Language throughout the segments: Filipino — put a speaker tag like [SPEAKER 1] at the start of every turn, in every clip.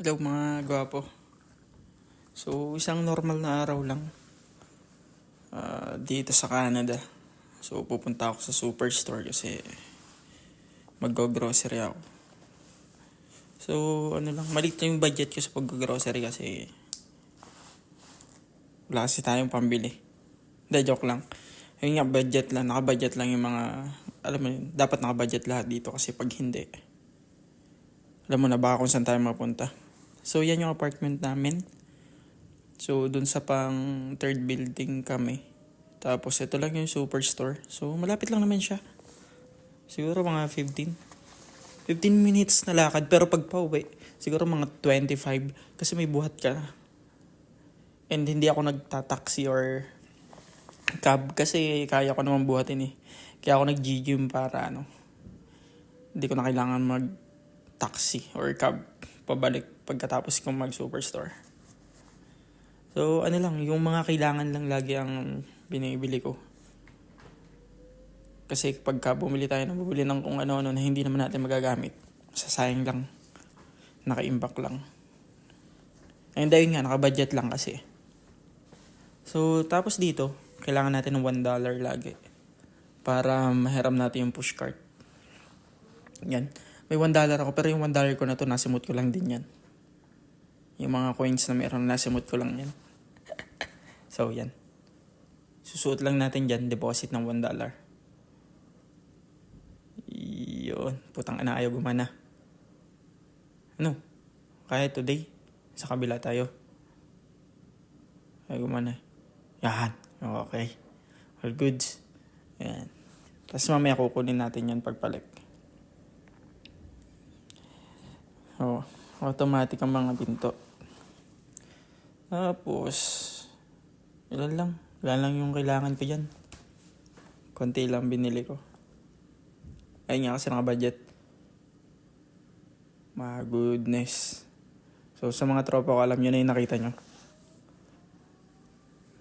[SPEAKER 1] Hello mga gwapo. So, isang normal na araw lang ah, dito sa Canada. So, pupunta ako sa superstore kasi mag-grocery ako. So, ano lang, malit lang yung budget ko sa pag-grocery kasi wala kasi tayong pambili. Hindi, joke lang. Yung nga, budget lang, naka-budget lang yung mga, alam mo yun, dapat naka-budget lahat dito kasi pag hindi, alam mo na baka kung saan tayo mapunta. So, yan yung apartment namin. So, dun sa pang third building kami. Tapos, ito lang yung superstore. So, malapit lang naman siya. Siguro mga 15. 15 minutes na lakad. Pero pag pauwi, siguro mga 25. Kasi may buhat ka na. And hindi ako nagtataxi or cab. Kasi kaya ko naman buhatin eh. Kaya ako nag-gym para ano. Hindi ko na kailangan mag-taxi or cab pabalik pagkatapos kong mag-superstore. So, ano lang, yung mga kailangan lang lagi ang binibili ko. Kasi pagka bumili tayo ng bumili ng kung ano-ano na hindi naman natin magagamit, sasayang lang. Naka-imbak lang. And ayun nga, naka-budget lang kasi. So, tapos dito, kailangan natin ng $1 lagi. Para mahiram natin yung pushcart. Yan. May $1 ako, pero yung $1 ko na to, nasimot ko lang din yan. Yung mga coins na meron, nasimot ko lang yan. so, yan. Susuot lang natin dyan, deposit ng $1. Yun. Putang ina, ayaw gumana. Ano? Kaya today, sa kabila tayo. Ayaw gumana. Yan. Okay. All goods. Yan. Tapos mamaya kukunin natin yan pagpalit. Oh, automatic ang mga pinto. Tapos, ilan lang. Ilan lang yung kailangan ko dyan. Konti lang binili ko. Ayun nga kasi naka-budget. My goodness. So, sa mga tropa ko, alam nyo na yung nakita nyo.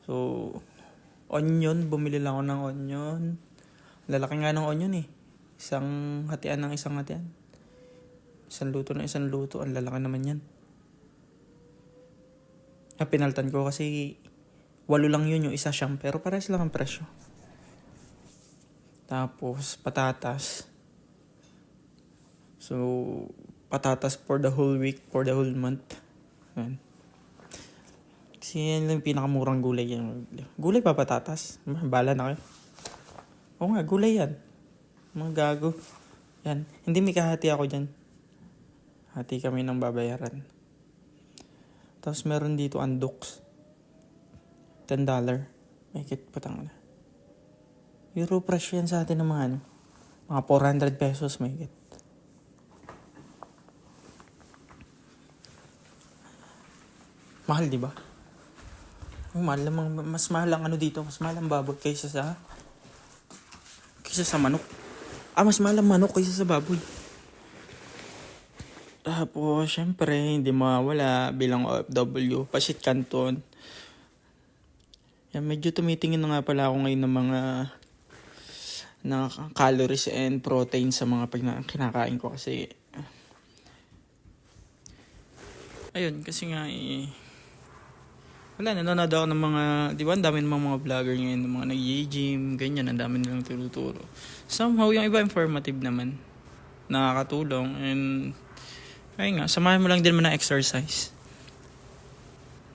[SPEAKER 1] So, onion. Bumili lang ako ng onion. Lalaki nga ng onion eh. Isang hatian ng isang hatian. Isang luto na isang luto. Ang lalaki naman yan. Ah, pinaltan ko kasi walo lang yun yung isa siyang pero pares lang ang presyo. Tapos patatas. So, patatas for the whole week, for the whole month. Yan. Kasi yan lang pinakamurang gulay yan. Gulay pa patatas? Bala na kayo. Oo nga, gulay yan. Mga gago. Yan. Hindi may kahati ako dyan. Hati kami ng babayaran. Tapos meron dito undox. $10. May kit patang na. Euro presyo yan sa atin ng mga ano. Mga 400 pesos may kit. Mahal, di ba? Ang mahal namang, mas mahal ang ano dito, mas mahal ang baboy kaysa sa kaysa sa manok. Ah, mas mahal ang manok kaysa sa baboy. Tapos, syempre, hindi mawala bilang OFW, Pasit Canton. Yan, medyo tumitingin na nga pala ako ngayon ng mga na calories and protein sa mga pagna- kinakain ko kasi ayun kasi nga eh, wala nanonood ako ng mga di ba ang dami ng mga vlogger ngayon ng mga nag-gym ganyan ang dami nilang tinuturo somehow yung iba informative naman nakakatulong and ayun nga samahan mo lang din mo ng exercise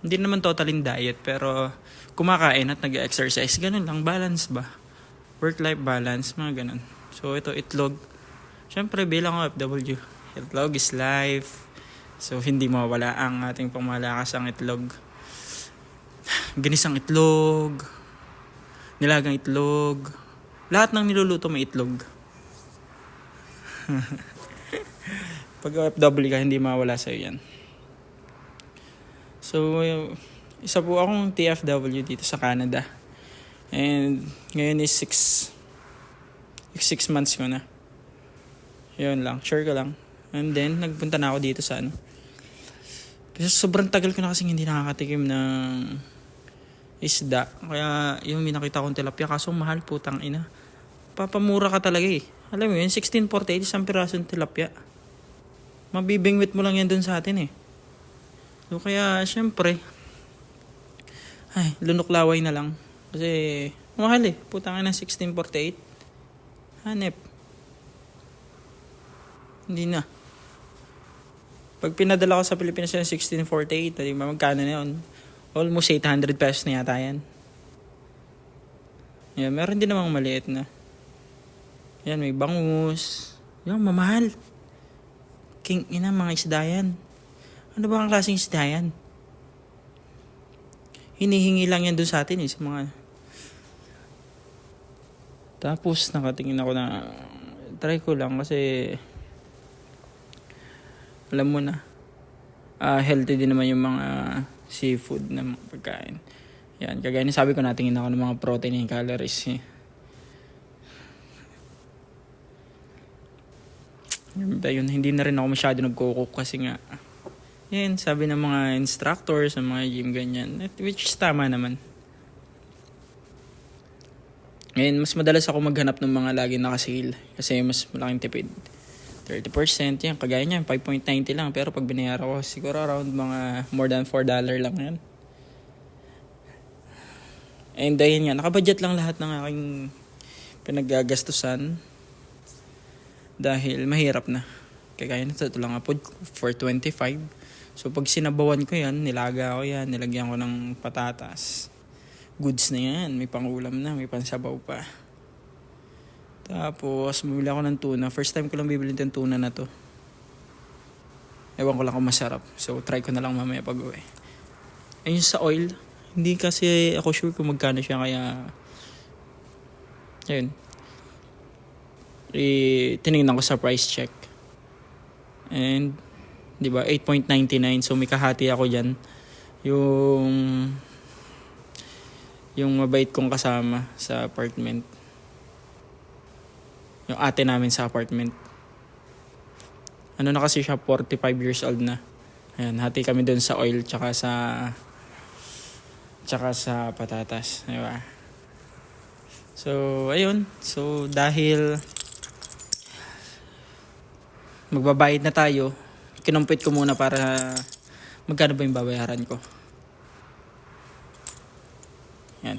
[SPEAKER 1] hindi naman totaling diet pero kumakain at nag-exercise ganun lang balance ba work-life balance, mga ganun. So, ito, itlog. Siyempre, bilang OFW, itlog is life. So, hindi mawala ang ating pamalakas ang itlog. Ginisang itlog, nilagang itlog, lahat ng niluluto may itlog. Pag OFW ka, hindi mawala sa'yo yan. So, isa po akong TFW dito sa Canada. And ngayon is 6 6 months ko na. Yun lang, sure ko lang. And then, nagpunta na ako dito sa ano. Kasi sobrang tagal ko na kasing hindi nakakatikim ng isda. Kaya yung minakita kong tilapia, kaso mahal putang ina. Papamura ka talaga eh. Alam mo yun, 1648 isang pirasong tilapia. Mabibingwit mo lang yan dun sa atin eh. So kaya, syempre, ay, lunok laway na lang. Kasi, mahal eh. Putang na 1648. Hanep. Hindi na. Pag pinadala ko sa Pilipinas yung 1648, di ba magkano na yun? Almost 800 pesos na yata yan. Yan, meron din namang maliit na. Yan, may bangus. Yan, mamahal. King ina, mga isda yan. Ano ba ang klaseng isda yan? Hinihingi lang yan doon sa atin eh, sa mga... Tapos, nakatingin ako na... Try ko lang kasi... Alam mo na. ah healthy din naman yung mga seafood na mga pagkain. Yan, kagaya sabi ko natingin ako ng mga protein and calories. Eh. Yun, yun, hindi na rin ako masyado nagkukuk kasi nga yan, sabi ng mga instructors, ng mga gym, ganyan. Which is tama naman. Ngayon, mas madalas ako maghanap ng mga lagi nakasale. Kasi mas malaking tipid. 30%, yan, kagaya niyan, 5.90 lang. Pero pag binayaran ko, siguro around mga more than $4 lang yan. And ayun nga, nakabudget lang lahat ng aking pinaggagastusan. Dahil mahirap na. Kagaya nito, ito lang upload ko for 25. So pag sinabawan ko yan, nilaga ko yan, nilagyan ko ng patatas. Goods na yan, may pangulam na, may pansabaw pa. Tapos, bumili ako ng tuna. First time ko lang bibili ng tuna na to. Ewan ko lang kung masarap. So, try ko na lang mamaya pag uwi. Ayun sa oil, hindi kasi ako sure kung magkano siya kaya... Ayun. Eh, tinignan ko sa price check. And, di ba, 8.99. So, may kahati ako dyan. Yung... Yung mabait kong kasama sa apartment yung ate namin sa apartment. Ano na kasi siya, 45 years old na. Ayan, hati kami doon sa oil tsaka sa tsaka sa patatas, di ba? So, ayun. So, dahil magbabayad na tayo, kinumpit ko muna para magkano ba yung babayaran ko. Yan.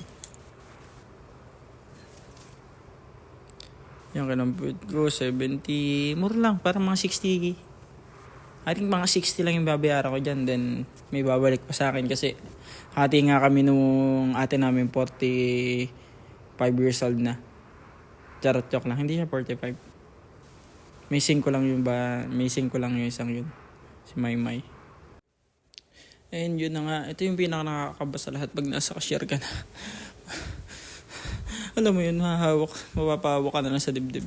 [SPEAKER 1] Yung kinampit ko, 70, mura lang, para mga 60. I think mga 60 lang yung babayaran ko dyan, then may babalik pa sa akin kasi hati nga kami nung ate namin 45 years old na. Charot joke lang, hindi siya 45. May 5 lang yung ba, may 5 lang yung isang yun. Si Maymay. And yun na nga, ito yung pinaka nakakaba sa lahat pag nasa cashier ka na. Alam mo yun, hahawak, mapapahawak ka na lang sa dibdib.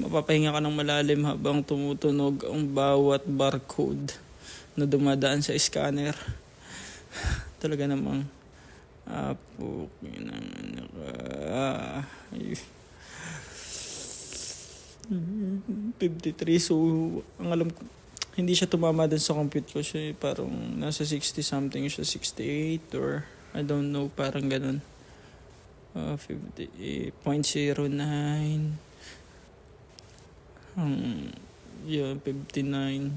[SPEAKER 1] Mapapahinga ka ng malalim habang tumutunog ang bawat barcode na dumadaan sa scanner. Talaga namang, ah, po, ng anak, ah, ay, 53, so, ang alam ko, hindi siya tumama din sa compute ko siya, eh. parang nasa 60 something siya, 68 or I don't know, parang ganun. Uh, 50.09 um, yeah, 59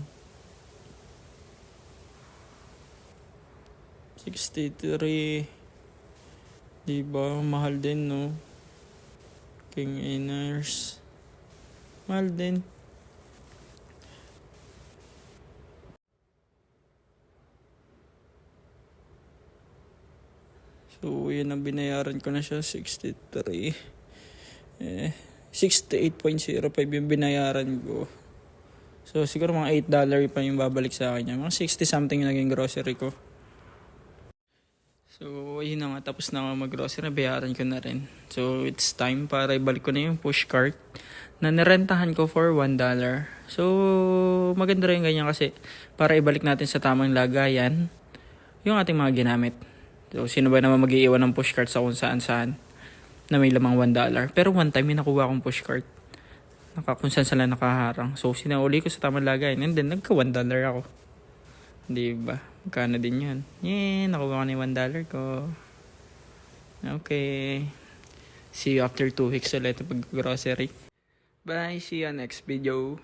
[SPEAKER 1] 63 Diba? Mahal din, no? King Inners. Mahal din. So, yun ang binayaran ko na siya, 63. Eh, 68.05 yung binayaran ko. So, siguro mga $8 pa yung babalik sa akin. Mga 60 something yung naging grocery ko. So, yun na nga. Tapos na mag-grocery. Bayaran ko na rin. So, it's time para ibalik ko na yung push cart na narentahan ko for $1. So, maganda rin ganyan kasi para ibalik natin sa tamang lagayan yung ating mga ginamit. So, sino ba naman mag-iiwan ng pushcart sa kung saan saan na may lamang $1? Pero one time, may nakuha akong pushcart. Naka, kung saan saan nakaharang. So, sinauli ko sa tamang lagayan. And then, nagka $1 ako. Di ba? Magkano din yun? Yeah, nakuha ko na yung $1 ko. Okay. See you after 2 weeks ulit pag grocery. Bye. See you next video.